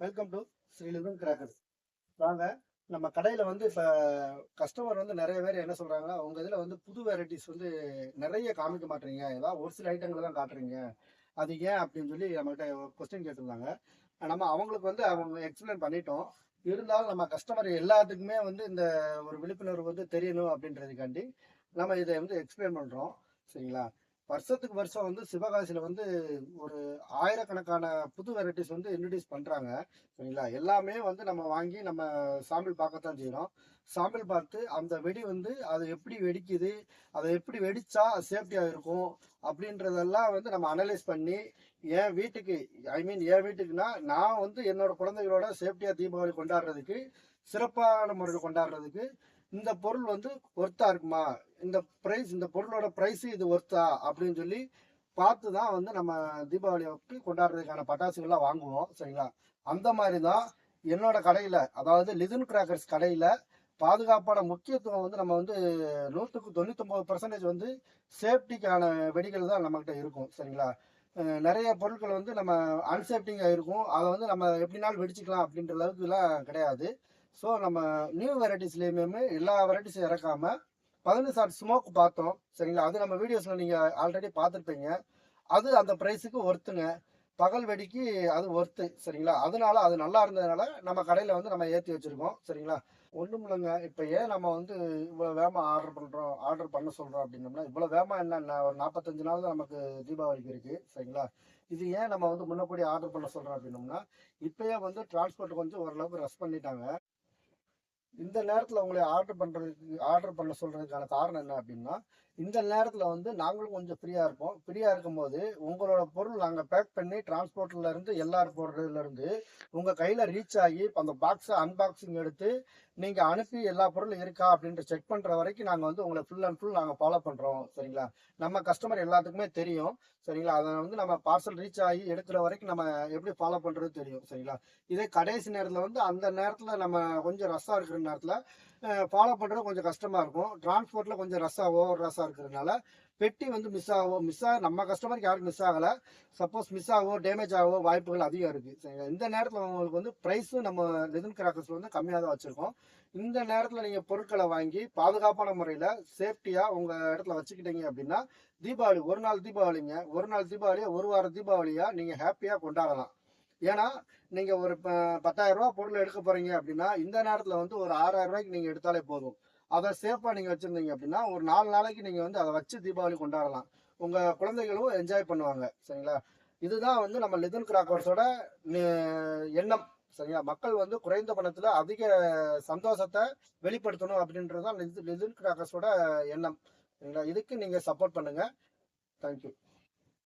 Welcome to ஸ்ரீலிதன் crackers வாங்க நம்ம கடையில் வந்து இப்போ கஸ்டமர் வந்து நிறைய பேர் என்ன சொல்கிறாங்கன்னா உங்கள் இதில் வந்து புது வெரைட்டிஸ் வந்து நிறைய காமிக்க மாட்டீங்க. ஏதாவது ஒரு சில ஐட்டங்களை தான் காட்டுறீங்க. அது ஏன் அப்படின்னு சொல்லி நம்மகிட்ட கொஸ்டின் கேட்டிருந்தாங்க. நம்ம அவங்களுக்கு வந்து அவங்க எக்ஸ்பிளைன் பண்ணிட்டோம். இருந்தாலும் நம்ம கஸ்டமர் எல்லாத்துக்குமே வந்து இந்த ஒரு விழிப்புணர்வு வந்து தெரியணும் அப்படின்றதுக்காண்டி நம்ம இதை வந்து எக்ஸ்பிளைன் பண்ணுறோம் சரிங்களா? வருஷத்துக்கு வருஷம் வந்து சிவகாசியில் வந்து ஒரு ஆயிரக்கணக்கான புது வெரைட்டிஸ் வந்து இன்ட்ரடியூஸ் பண்ணுறாங்க சரிங்களா? எல்லாமே வந்து நம்ம வாங்கி நம்ம சாம்பிள் பார்க்கத்தான் செய்கிறோம் சாம்பிள் பார்த்து அந்த வெடி வந்து அது எப்படி வெடிக்குது அதை எப்படி வெடித்தா சேஃப்டியாக இருக்கும் அப்படின்றதெல்லாம் வந்து நம்ம அனலைஸ் பண்ணி என் வீட்டுக்கு ஐ மீன் என் வீட்டுக்குன்னா நான் வந்து என்னோட குழந்தைகளோட சேஃப்டியாக தீபாவளி கொண்டாடுறதுக்கு சிறப்பான முறையில் கொண்டாடுறதுக்கு இந்த பொருள் வந்து ஒர்த்தா இருக்குமா? இந்த ப்ரைஸ் இந்த பொருளோட ப்ரைஸ் இது ஒர்த்தா அப்படின்னு சொல்லி பார்த்து தான் வந்து நம்ம தீபாவளிக்கு கொண்டாடுறதுக்கான பட்டாசுகள்லாம் வாங்குவோம் சரிங்களா? அந்த மாதிரி தான் என்னோட கடையில் அதாவது லிதன் கிராக்கர்ஸ் கடையில் பாதுகாப்பான முக்கியத்துவம் வந்து நம்ம வந்து நூற்றுக்கு தொண்ணூத்தொம்பது பர்சன்டேஜ் வந்து சேஃப்டிக்கான வெடிகள் தான் நம்மக்கிட்ட இருக்கும் சரிங்களா? நிறைய பொருட்கள் வந்து நம்ம அன்சேஃப்டிங்காக இருக்கும். அதை வந்து நம்ம எப்படினாலும் வெடிச்சுக்கலாம் அப்படின்ற அளவுக்குலாம் கிடையாது. ஸோ நம்ம நியூ வெரைட்டிஸ்லேயுமே எல்லா வெரைட்டிஸும் இறக்காம பதினஞ்சு சாட் ஸ்மோக் பார்த்தோம். சரிங்களா? அது நம்ம வீடியோஸில் நீங்கள் ஆல்ரெடி பார்த்துருப்பீங்க. அது அந்த ப்ரைஸுக்கு ஒர்த்துங்க பகல் வெடிக்கு அது ஒர்த்து சரிங்களா? அதனால அது நல்லா இருந்ததுனால நம்ம கடையில் வந்து நம்ம ஏற்றி வச்சுருக்கோம். சரிங்களா? ஒன்றும் இல்லைங்க. இப்போ ஏன் நம்ம வந்து இவ்வளோ வேகமாக ஆர்டர் பண்ணுறோம் ஆர்டர் பண்ண சொல்கிறோம் அப்படின்னோம்னா இவ்வளோ வேகமாக என்ன ஒரு நாற்பத்தஞ்சு நாள் தான் நமக்கு தீபாவளிக்கு இருக்குது சரிங்களா? இது ஏன் நம்ம வந்து முன்னக்கூடி ஆர்டர் பண்ண சொல்கிறோம் அப்படின்னோம்னா இப்போயே வந்து டிரான்ஸ்போர்ட் கொஞ்சம் ஓரளவுக்கு ரெஸ் பண்ணிட்டாங்க. இந்த நேரத்தில் உங்களை ஆர்டர் பண்ணுறதுக்கு ஆர்டர் பண்ண சொல்கிறதுக்கான காரணம் என்ன அப்படின்னா இந்த நேரத்தில் வந்து நாங்களும் கொஞ்சம் ஃப்ரீயாக இருப்போம். ஃப்ரீயாக இருக்கும்போது உங்களோட பொருள் நாங்கள் பேக் பண்ணி டிரான்ஸ்போர்ட்லேருந்து இருந்து போடுறதுலேருந்து உங்கள் கையில் ரீச் ஆகி அந்த பாக்ஸை அன்பாக்சிங் எடுத்து நீங்கள் அனுப்பி எல்லா பொருளும் இருக்கா அப்படின்ற செக் பண்ணுற வரைக்கும் நாங்கள் வந்து உங்களை ஃபுல் அண்ட் ஃபுல் நாங்கள் ஃபாலோ பண்ணுறோம் சரிங்களா? நம்ம கஸ்டமர் எல்லாத்துக்குமே தெரியும். சரிங்களா? அதை வந்து நம்ம பார்சல் ரீச் ஆகி எடுக்கிற வரைக்கும் நம்ம எப்படி ஃபாலோ பண்ணுறது தெரியும். சரிங்களா? இதே கடைசி நேரத்தில் வந்து அந்த நேரத்தில் நம்ம கொஞ்சம் ரஷ்ஷாக இருக்கிற நேரத்தில் ஃபாலோ பண்ணுறது கொஞ்சம் கஷ்டமாக இருக்கும். டிரான்ஸ்போர்ட்டில் கொஞ்சம் ரஷ்ஷாக ஓவர் ரஷ்ஷாக இருக்கிறதுனால பெட்டி வந்து மிஸ் ஆகும் மிஸ் ஆக நம்ம கஸ்டமருக்கு யாருக்கும் மிஸ் ஆகலை? சப்போஸ் மிஸ் ஆகவோ டேமேஜ் ஆகவோ வாய்ப்புகள் அதிகம் இருக்குது சரிங்களா இந்த நேரத்தில் உங்களுக்கு வந்து ப்ரைஸும் நம்ம லிதன் கிராக்கர்ஸில் வந்து கம்மியாக தான் வச்சுருக்கோம். இந்த நேரத்தில் நீங்கள் பொருட்களை வாங்கி பாதுகாப்பான முறையில் சேஃப்டியாக உங்கள் இடத்துல வச்சுக்கிட்டீங்க அப்படின்னா தீபாவளி ஒரு நாள் தீபாவளிங்க. ஒரு நாள் தீபாவளியை ஒரு வாரம் தீபாவளியாக நீங்கள் ஹாப்பியாக கொண்டாடலாம். ஏன்னா நீங்கள் ஒரு ப- பத்தாயிரம் ரூபா பொருள் எடுக்க போகிறீங்க அப்படின்னா இந்த நேரத்தில் வந்து ஒரு ஆறாயிரம் ரூபாய்க்கு நீங்கள் எடுத்தாலே போதும். அதை சேஃபாக நீங்கள் வச்சுருந்தீங்க அப்படின்னா ஒரு நாலு நாளைக்கு நீங்கள் வந்து அதை வச்சு தீபாவளி கொண்டாடலாம். உங்கள் குழந்தைகளும் என்ஜாய் பண்ணுவாங்க. சரிங்களா? இதுதான் வந்து நம்ம லிதன் கிராக்கர்ஸோட எண்ணம். சரிங்களா? மக்கள் வந்து குறைந்த பணத்தில் அதிக சந்தோஷத்தை வெளிப்படுத்தணும் அப்படின்றது தான் லிதன் கிராக்கர்ஸோட எண்ணம். சரிங்களா? இதுக்கு நீங்கள் சப்போர்ட் பண்ணுங்கள் தேங்க்யூ